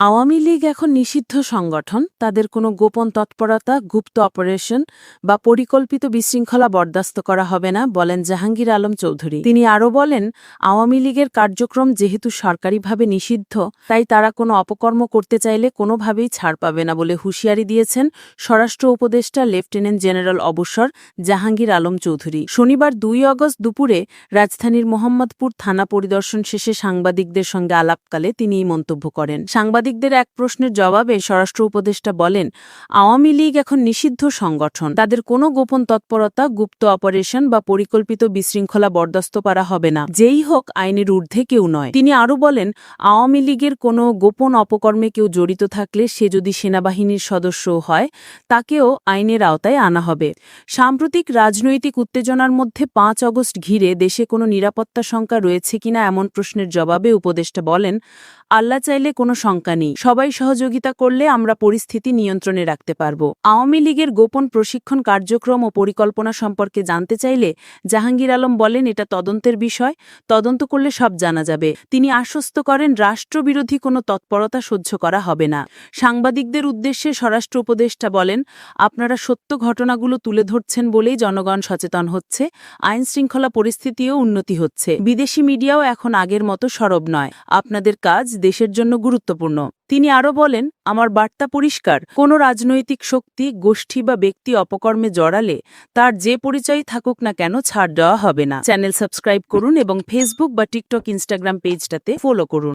আওয়ামী লীগ এখন নিষিদ্ধ সংগঠন, তাদের কোনো গোপন তৎপরতা, গুপ্ত অপারেশন বা পরিকল্পিত বিশৃঙ্খলা বরদাস্ত করা হবে না, বলেন জাহাঙ্গীর আলম চৌধুরী। তিনি আরও বলেন, আওয়ামী লীগের কার্যক্রম যেহেতু সরকারিভাবে নিষিদ্ধ, তাই তারা কোনো অপকর্ম করতে চাইলে কোনোভাবেই ছাড় পাবে না বলে হুঁশিয়ারি দিয়েছেন স্বরাষ্ট্র উপদেষ্টা লেফটেন্যান্ট জেনারেল অবসর জাহাঙ্গীর আলম চৌধুরী। শনিবার দুই আগস্ট দুপুরে রাজধানীর মোহাম্মদপুর থানা পরিদর্শন শেষে সাংবাদিকদের সঙ্গে আলাপকালে তিনি এই মন্তব্য করেন। সাংবাদিকদের এক প্রশ্নের জবাবে স্বরাষ্ট্র উপদেষ্টা বলেন, আওয়ামী লীগ এখন নিষিদ্ধ সংগঠন। তাদের কোনো গোপন তৎপরতা, গুপ্ত অপারেশন বা পরিকল্পিত বিশৃঙ্খলা বরদাস্ত করা হবে না। যেই হোক, আইনের ঊর্ধ্বে কেউ নয়। তিনি আরও বলেন, আওয়ামী লীগের কোনো গোপন অপকর্মে কেউ জড়িত থাকলে সে যদি সেনাবাহিনীর সদস্য হয়, তাকেও আইনের আওতায় আনা হবে। সাম্প্রতিক রাজনৈতিক উত্তেজনার মধ্যে পাঁচ অগস্ট ঘিরে দেশে কোনো নিরাপত্তা শঙ্কা রয়েছে কিনা এমন প্রশ্নের জবাবে উপদেষ্টা বলেন আল্লাহ চাইলে কোনো শঙ্কা নেই। সবাই সহযোগিতা করলে আমরা পরিস্থিতি নিয়ন্ত্রণে রাখতে পারব। আওয়ামী লীগের গোপন প্রশিক্ষণ কার্যক্রম ও পরিকল্পনা সম্পর্কে জানতে চাইলে জাহাঙ্গীর আলম বলেন, এটা তদন্তের বিষয়, তদন্ত করলে সব জানা যাবে। তিনি আশ্বস্ত করেন, রাষ্ট্রবিরোধী কোনো তৎপরতা সহ্য করা হবে না। সাংবাদিকদের উদ্দেশ্যে স্বরাষ্ট্র উপদেষ্টা বলেন, আপনারা সত্য ঘটনাগুলো তুলে ধরছেন বলেই জনগণ সচেতন হচ্ছে আইন শৃঙ্খলা পরিস্থিতিও উন্নতি হচ্ছে। বিদেশি মিডিয়াও এখন আগের মতো সরব নয়। আপনাদের কাজ দেশের জন্য গুরুত্বপূর্ণ। তিনি আরও বলেন, আমার বার্তা পরিষ্কার। কোনো রাজনৈতিক শক্তি, গোষ্ঠী বা ব্যক্তি অপকর্মে জড়ালে তার যে পরিচয় থাকুক না কেন ছাড় দেওয়া হবে না। চ্যানেল সাবস্ক্রাইব করুন এবং ফেসবুক বা টিকটক ইনস্টাগ্রাম পেজটাতে ফলো করুন।